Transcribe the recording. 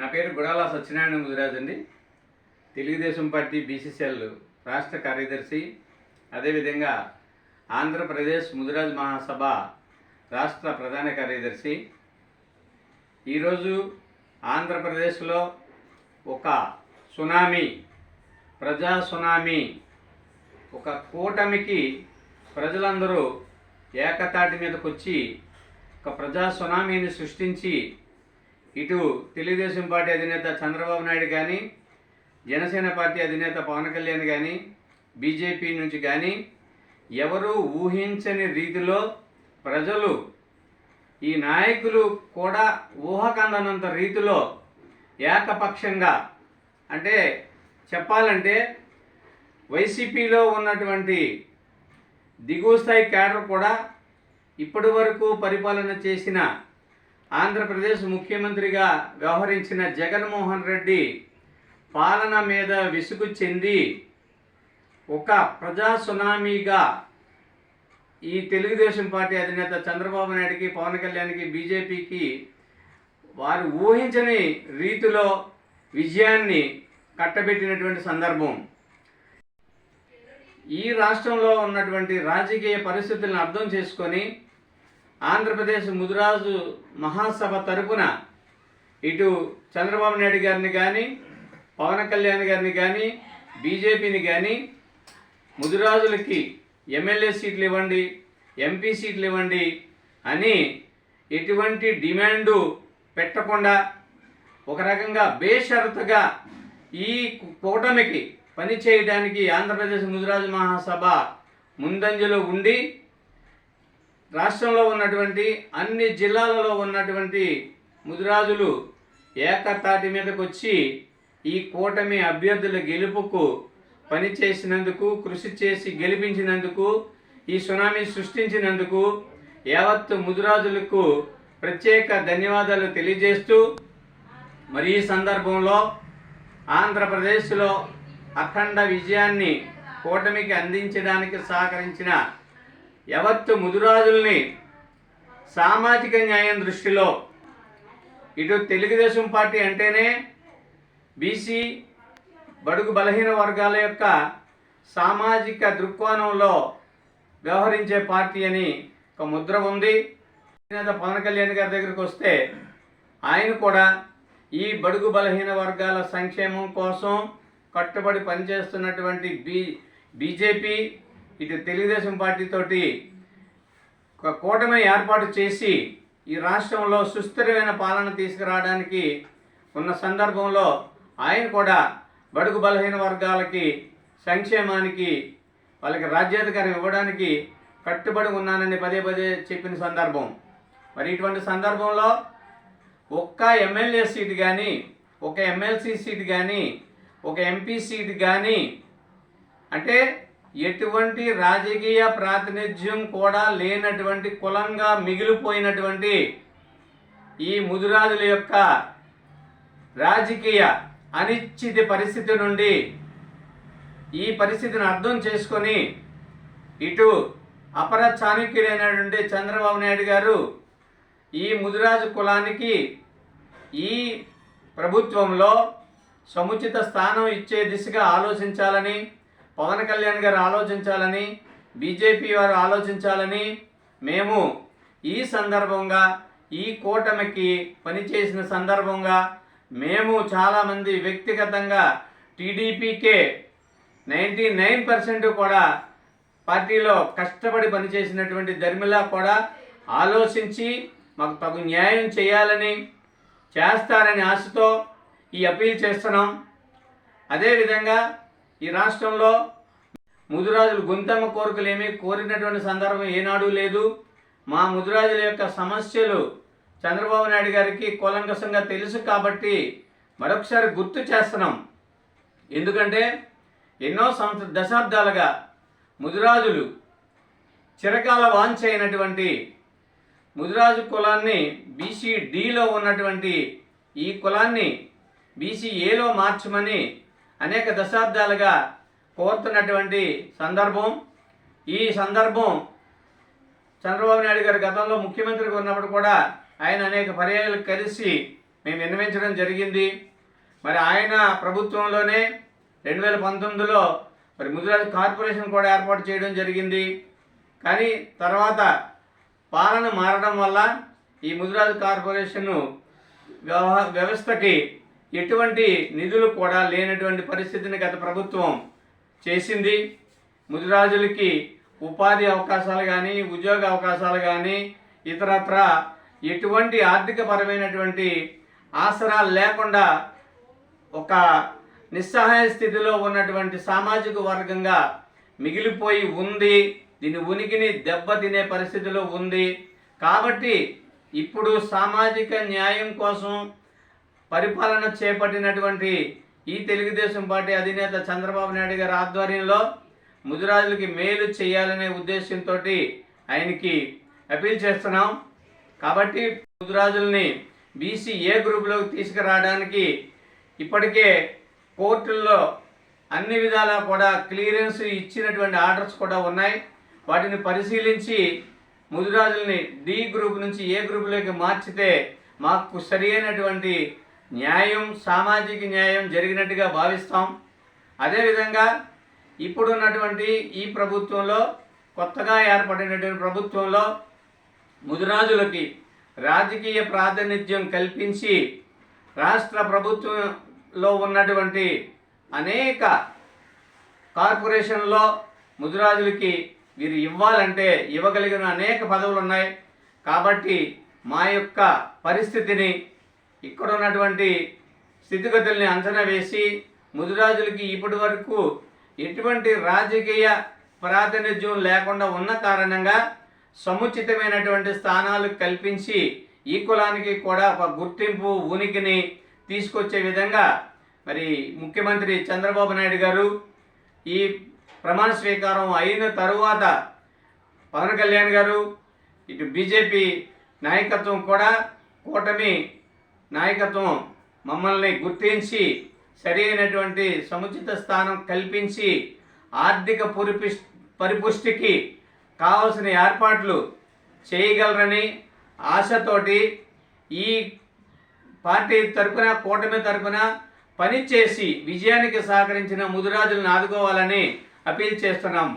నా పేరు గుడాల సత్యనారాయణ ముదిరాజ్ అండి. తెలుగుదేశం పార్టీ బీసీసీఎల్ రాష్ట్ర కార్యదర్శి అదేవిధంగా ఆంధ్రప్రదేశ్ ముదిరాజ్ మహాసభ రాష్ట్ర ప్రధాన కార్యదర్శి. ఈరోజు ఆంధ్రప్రదేశ్లో ఒక సునామీ ప్రజా సునామీ ఒక కూటమికి ప్రజలందరూ ఏకతాటి మీదకొచ్చి ఒక ప్రజా సునామీని సృష్టించి ఇటు తెలుగుదేశం పార్టీ అధినేత చంద్రబాబు నాయుడు కానీ జనసేన పార్టీ అధినేత పవన్ కళ్యాణ్ కానీ బీజేపీ నుంచి కానీ ఎవరు ఊహించని రీతిలో ప్రజలు ఈ నాయకులు కూడా ఊహకందనంత రీతిలో ఏకపక్షంగా అంటే చెప్పాలంటే వైసీపీలో ఉన్నటువంటి దిగువ స్థాయి క్యాడర్ కూడా ఇప్పటి వరకు పరిపాలన చేసిన ఆంధ్రప్రదేశ్ ముఖ్యమంత్రిగా వ్యవహరించిన జగన్మోహన్ రెడ్డి పాలన మీద విసుగు చెంది ఒక ప్రజా సునామీగా ఈ తెలుగుదేశం పార్టీ అధినేత చంద్రబాబు నాయుడికి పవన్ కళ్యాణ్కి బీజేపీకి వారు ఊహించని రీతిలో విజయాన్ని కట్టబెట్టినటువంటి సందర్భం. ఈ రాష్ట్రంలో ఉన్నటువంటి రాజకీయ పరిస్థితులను అర్థం చేసుకొని ఆంధ్రప్రదేశ్ ముదిరాజు మహాసభ తరపున ఇటు చంద్రబాబు నాయుడు గారిని కానీ పవన్ కళ్యాణ్ గారిని కానీ బీజేపీని కానీ ముదిరాజులకి ఎమ్మెల్యే సీట్లు ఇవ్వండి ఎంపీ సీట్లు ఇవ్వండి అని ఎటువంటి డిమాండు పెట్టకుండా ఒక రకంగా బేషరతుగా ఈ కూటమికి పని చేయడానికి ఆంధ్రప్రదేశ్ ముదిరాజు మహాసభ ముందంజలో ఉండి రాష్ట్రంలో ఉన్నటువంటి అన్ని జిల్లాలలో ఉన్నటువంటి ముదిరాజులు ఏకతాటి మీదకు వచ్చి ఈ కూటమి అభ్యర్థుల గెలుపుకు పనిచేసినందుకు కృషి చేసి గెలిపించినందుకు ఈ సునామీ సృష్టించినందుకు యావత్తు ముదిరాజులకు ప్రత్యేక ధన్యవాదాలు తెలియజేస్తూ మరి ఈ సందర్భంలో ఆంధ్రప్రదేశ్లో అఖండ విజయాన్ని కూటమికి అందించడానికి సహకరించిన యవత్తు ముదురాజుల్ని సామాజిక న్యాయం దృష్టిలో ఇటు తెలుగుదేశం పార్టీ అంటేనే బీసీ బడుగు బలహీన వర్గాల యొక్క సామాజిక దృక్కోణంలో వ్యవహరించే పార్టీ అని ఒక ముద్ర ఉంది. పవన్ కళ్యాణ్ గారి దగ్గరికి వస్తే ఆయన కూడా ఈ బడుగు బలహీన వర్గాల సంక్షేమం కోసం కట్టుబడి పనిచేస్తున్నటువంటి బీ బీజేపీ ఇది తెలుగుదేశం పార్టీతోటి ఒక కూటమి ఏర్పాటు చేసి ఈ రాష్ట్రంలో సుస్థిరమైన పాలన తీసుకురావడానికి ఉన్న సందర్భంలో ఆయన కూడా బడుగు బలహీన వర్గాలకి సంక్షేమానికి వాళ్ళకి రాజ్యాధికారం ఇవ్వడానికి కట్టుబడి ఉన్నానని పదే పదే చెప్పిన సందర్భం. మరి ఇటువంటి సందర్భంలో ఒక్క ఎమ్మెల్యే సీట్ కానీ ఒక ఎమ్మెల్సీ సీట్ కానీ ఒక ఎంపీ సీట్ కానీ అంటే ఎటువంటి రాజకీయ ప్రాతినిధ్యం కూడా లేనటువంటి కులంగా మిగిలిపోయినటువంటి ఈ ముదురాజుల యొక్క రాజకీయ అనిశ్చిత పరిస్థితి నుండి ఈ పరిస్థితిని అర్థం చేసుకొని ఇటు అపర చాణక్యుడైనటువంటి చంద్రబాబు నాయుడు గారు ఈ ముదిరాజు కులానికి ఈ ప్రభుత్వంలో సముచిత స్థానం ఇచ్చే దిశగా ఆలోచించాలని పవన్ కళ్యాణ్ గారు ఆలోచించాలని బీజేపీ వారు ఆలోచించాలని మేము ఈ సందర్భంగా ఈ కూటమికి పనిచేసిన సందర్భంగా మేము చాలామంది వ్యక్తిగతంగా టీడీపీకే నైంటీ నైన్ పర్సెంట్ కూడా పార్టీలో కష్టపడి పనిచేసినటువంటి ధర్మిలా కూడా ఆలోచించి మాకు తగు న్యాయం చేయాలని చేస్తారని ఆశతో ఈ అప్పీల్ చేస్తున్నాం. అదేవిధంగా ఈ రాష్ట్రంలో ముదురాజులు గుంతమ్మ కోరికలేమి కోరినటువంటి సందర్భం ఏనాడు లేదు. మా ముదురాజుల యొక్క సమస్యలు చంద్రబాబు నాయుడు గారికి కూలంకషంగా తెలుసు కాబట్టి మరొకసారి గుర్తు చేస్తున్నాం. ఎందుకంటే ఎన్నో సంవత్సర దశాబ్దాలుగా ముదిరాజులు చిరకాల వాంఛ అయినటువంటి ముదిరాజు కులాన్ని బీసీ డీలో ఉన్నటువంటి ఈ కులాన్ని బీసీ ఏలో మార్చమని అనేక దశాబ్దాలుగా కోరుతున్నటువంటి సందర్భం. ఈ సందర్భం చంద్రబాబు నాయుడు గారు గతంలో ముఖ్యమంత్రిగా ఉన్నప్పుడు కూడా ఆయన అనేక పర్యాయాలు కలిసి మేము విన్నవించడం జరిగింది. మరి ఆయన ప్రభుత్వంలోనే రెండు వేల పంతొమ్మిదిలో మరి ముదిరాజ్ కార్పొరేషన్ కూడా ఏర్పాటు చేయడం జరిగింది. కానీ తర్వాత పాలన మారడం వల్ల ఈ ముదిరాజ్ కార్పొరేషన్ వ్యవహ వ్యవస్థకి ఎటువంటి నిధులు కూడా లేనటువంటి పరిస్థితిని గత ప్రభుత్వం చేసింది. ముదిరాజులకి ఉపాధి అవకాశాలు కానీ ఉద్యోగ అవకాశాలు కానీ ఇతరత్ర ఎటువంటి ఆర్థికపరమైనటువంటి ఆసరా లేకుండా ఒక నిస్సహాయ స్థితిలో ఉన్నటువంటి సామాజిక వర్గంగా మిగిలిపోయి ఉంది. దీని ఉనికిని దెబ్బతినే పరిస్థితిలో ఉంది. కాబట్టి ఇప్పుడు సామాజిక న్యాయం కోసం పరిపాలన చేపట్టినటువంటి ఈ తెలుగుదేశం పార్టీ అధినేత చంద్రబాబు నాయుడు గారి ఆధ్వర్యంలో ముదిరాజులకి మేలు చేయాలనే ఉద్దేశంతో ఆయనకి అపీల్ చేస్తున్నాం. కాబట్టి ముదిరాజుల్ని బీసీ ఏ గ్రూపులోకి తీసుకురావడానికి ఇప్పటికే కోర్టుల్లో అన్ని విధాలా కూడా క్లియరెన్స్ ఇచ్చినటువంటి ఆర్డర్స్ కూడా ఉన్నాయి. వాటిని పరిశీలించి ముదిరాజుల్ని డి గ్రూప్ నుంచి ఏ గ్రూపులోకి మార్చితే మాకు సరి అయినటువంటి న్యాయం సామాజిక న్యాయం జరిగినట్టుగా భావిస్తాం. అదేవిధంగా ఇప్పుడున్నటువంటి ఈ ప్రభుత్వంలో కొత్తగా ఏర్పడినటువంటి ప్రభుత్వంలో ముదిరాజులకి రాజకీయ ప్రాతినిధ్యం కల్పించి రాష్ట్ర ప్రభుత్వంలో ఉన్నటువంటి అనేక కార్పొరేషన్లో ముదిరాజులకి వీరు ఇవ్వాలంటే ఇవ్వగలిగిన అనేక పదవులు ఉన్నాయి కాబట్టి మా యొక్క పరిస్థితిని ఇక్కడ ఉన్నటువంటి స్థితిగతుల్ని అంచనా వేసి ముదిరాజులకి ఇప్పటి వరకు ఎటువంటి రాజకీయ ప్రాతినిధ్యం లేకుండా ఉన్న కారణంగా సముచితమైనటువంటి స్థానాలు కల్పించి ఈ కులానికి కూడా ఒక గుర్తింపు ఉనికిని తీసుకొచ్చే విధంగా మరి ముఖ్యమంత్రి చంద్రబాబు నాయుడు గారు ఈ ప్రమాణ స్వీకారం అయిన తరువాత పవన్ కళ్యాణ్ గారు ఇటు బీజేపీ నాయకత్వం కూడా కూటమి నాయకత్వం మమ్మల్ని గుర్తించి సరైనటువంటి సముచిత స్థానం కల్పించి ఆర్థిక పురిపి పరిపుష్టికి కావలసిన ఏర్పాట్లు చేయగలరని ఆశతోటి ఈ పార్టీ తరపున కూటమి తరపున పనిచేసి విజయానికి సహకరించిన ముదిరాజులను ఆదుకోవాలని అపీల్ చేస్తున్నాం.